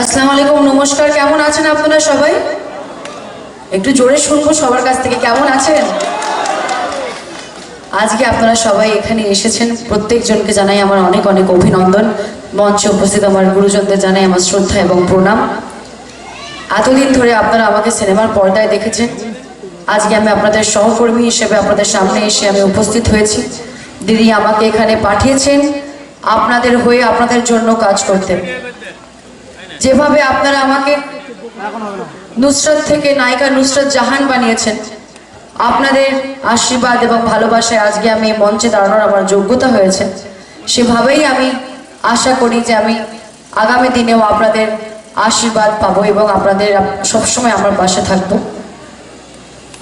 আসসালামু আলাইকুম নমস্কার। কেমন আছেন আপনারা সবাই? একটু জোরে শুনব সবার কাছ থেকে। কেমন আছেন? আজকে আপনারা সবাই এখানে এসেছেন। প্রত্যেকজনকে জানাই আমার অনেক অনেক অভিনন্দন। মঞ্চে উপস্থিত আমার গুরুজনদের জানাই আমার শ্রদ্ধা এবং প্রণাম। এতদিন ধরে আপনারা আমাকে সিনেমার পর্দায় দেখেছেন। আজকে আমি আপনাদের সহকর্মী হিসেবে আপনাদের সামনে এসে আমি উপস্থিত হয়েছি। দিদি আমাকে এখানে পাঠিয়েছেন। আপনাদের হয়ে আপনাদের জন্য কাজ করতেন। যেভাবে আপনারা আমাকে নুসরাত থেকে নায়িকা নুসরাত জাহান বানিয়েছেন, আপনাদের আশীর্বাদ এবং ভালোবাসায় আজকে আমি মঞ্চে দাঁড়ানোর আমার যোগ্যতা হয়েছে। সেভাবেই আমি আশা করি যে আমি আগামী দিনেও আপনাদের আশীর্বাদ পাবো এবং আপনাদের সবসময় আমার পাশে থাকব।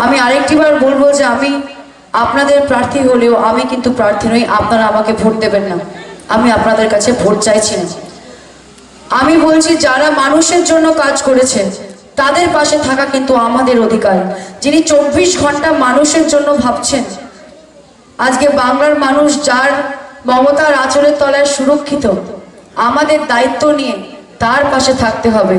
আমি আরেকটিবার বলব যে আমি আপনাদের প্রার্থী হলেও আমি কিন্তু প্রার্থী নই, আপনারা আমাকে ভোট দেবেন না। আমি আপনাদের কাছে ভোট চাইছি আমি বলছি, যারা মানুষের জন্য কাজ করেছে তাদের পাশে থাকা কিন্তু আমাদের অধিকার। যিনি চব্বিশ ঘণ্টা মানুষের জন্য ভাবছেন, আজকে বাংলার মানুষ যার মমতার আচরের তলায় সুরক্ষিত, আমাদের দায়িত্ব নিয়ে তার পাশে থাকতে হবে।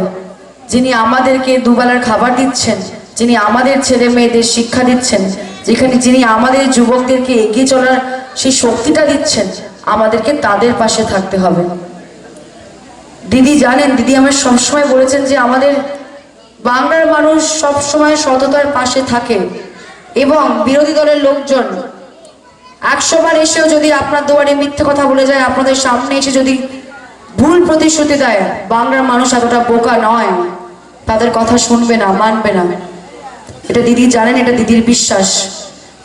যিনি আমাদেরকে দুবেলার খাবার দিচ্ছেন, যিনি আমাদের ছেলে মেয়েদের শিক্ষা দিচ্ছেন, যেখানে যিনি আমাদের যুবকদেরকে এগিয়ে চলার সেই শক্তিটা দিচ্ছেন আমাদেরকে তাদের পাশে থাকতে হবে। দিদি জানেন, দিদি আমার সবসময় বলেছেন যে আমাদের বাংলার মানুষ সবসময় সততার পাশে থাকে এবং বিরোধী দলের লোকজন একশোবার এসেও যদি আপনার দুয়ারে মিথ্যে কথা বলে যায়, আপনাদের সামনে এসে যদি ভুল প্রতিশ্রুতি দেয়, বাংলার মানুষ এতটা বোকা নয়, তাদের কথা শুনবে না, মানবে না। এটা দিদি জানেন, এটা দিদির বিশ্বাস।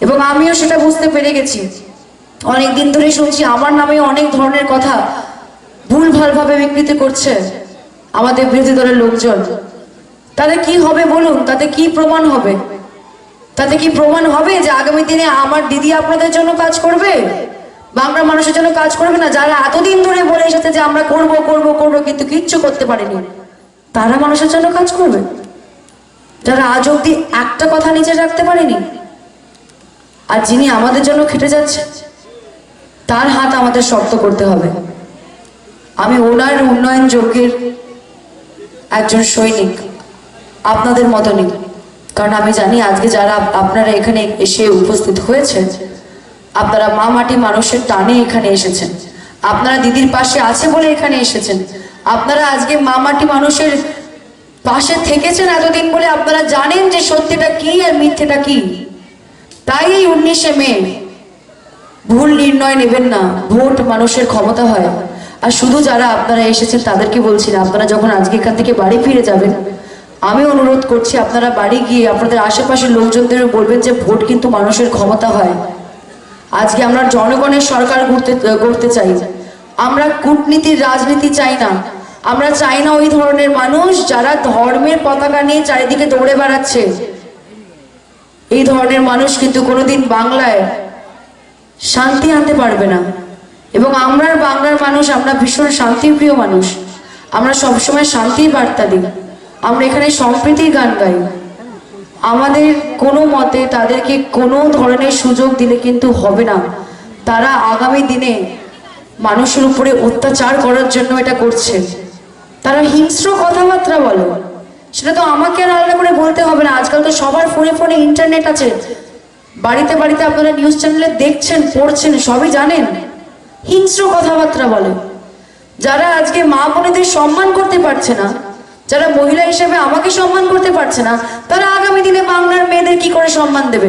এবং আমিও সেটা বুঝতে পেরে গেছি। অনেক দিন ধরে শুনছি আমার নামে অনেক ধরনের কথা ভুল ভালভাবে বিকৃতি করছে আমাদের বিরোধী দলের লোকজন। তাতে কি হবে বলুন? তাতে কি প্রমাণ হবে? তাতে কি প্রমাণ হবে যে আগামী দিনে আমার দিদি আপনাদের জন্য কাজ করবে? বা আমরা মানুষের জন্য কাজ করবে না? যারা এতদিন ধরে বলে এসেছে যে আমরা করব করব করব, কিন্তু কিচ্ছু করতে পারেনি, তারা মানুষের জন্য কাজ করবে? যারা আজ অব্দি একটা কথা নিচে রাখতে পারেনি, আর যিনি আমাদের জন্য খেটে যাচ্ছে তার হাত আমাদের শক্ত করতে হবে। আমি ওনার উন্নয়ন যজ্ঞের একজন সৈনিক। আপনাদের মতনই। কারণ আমি জানি আজকে যারা আপনারা এখানে এসে উপস্থিত হয়েছেন আপনারা মা মাটি মানুষের টানে এখানে এসেছেন। আপনারা দিদির পাশে আছে বলে এখানে এসেছেন। আপনারা আজকে মা মাটি মানুষের পাশে থেকেছেন এতদিন বলে আপনারা জানেন যে সত্যিটা কি আর মিথ্যেটা কি? তাই এই উনিশে মে ভুল নির্ণয় নেবেন না, ভোট মানুষের ক্ষমতা হয়। আর শুধু যারা আপনারা এসেছেন তাদেরকে বলছি না, আপনারা যখন আজকে এখান থেকে বাড়ি ফিরে যাবেন, আমি অনুরোধ করছি আপনারা বাড়ি গিয়ে আপনাদের আশেপাশের লোকজনদের বলবেন যে ভোট কিন্তু মানুষের ক্ষমতা হয়। আজকে আমরা জনগণের সরকার করতে করতে চাই। আমরা কূটনীতির রাজনীতি চাই না। আমরা চাই না ওই ধরনের মানুষ যারা ধর্মের পতাকা নিয়ে চারিদিকে দৌড়ে বেড়াচ্ছে। এই ধরনের মানুষ কিন্তু কোনোদিন বাংলায় শান্তি আনতে পারবে না। এবং আমরা বাংলার মানুষ, আমরা ভীষণ শান্তিপ্রিয় মানুষ। আমরা সবসময় শান্তির বার্তা দিই। আমরা এখানে সম্প্রীতির গান গাই। আমাদের কোনো মতে তাদেরকে কোনো ধরনের সুযোগ দিলে কিন্তু হবে না। তারা আগামী দিনে মানুষের উপরে অত্যাচার করার জন্য এটা করছে। তারা হিংস্র কথাবার্তা বলো। সেটা তো আমাকে আর আলাদা করে বলতে হবে না। আজকাল তো সবার ফোনে ফোনে ইন্টারনেট আছে। বাড়িতে বাড়িতে আপনারা নিউজ চ্যানেলে দেখছেন, পড়ছেন, সবই জানেন। হিংস্র কথাবার্তা বলে যারা আজকে মা বোনেদের সম্মান করতে পারছে না, যারা মহিলা হিসেবে আমাকে সম্মান করতে পারছে না, তারা আগামী দিনে বাংলার মেয়েদের কি করে সম্মান দেবে?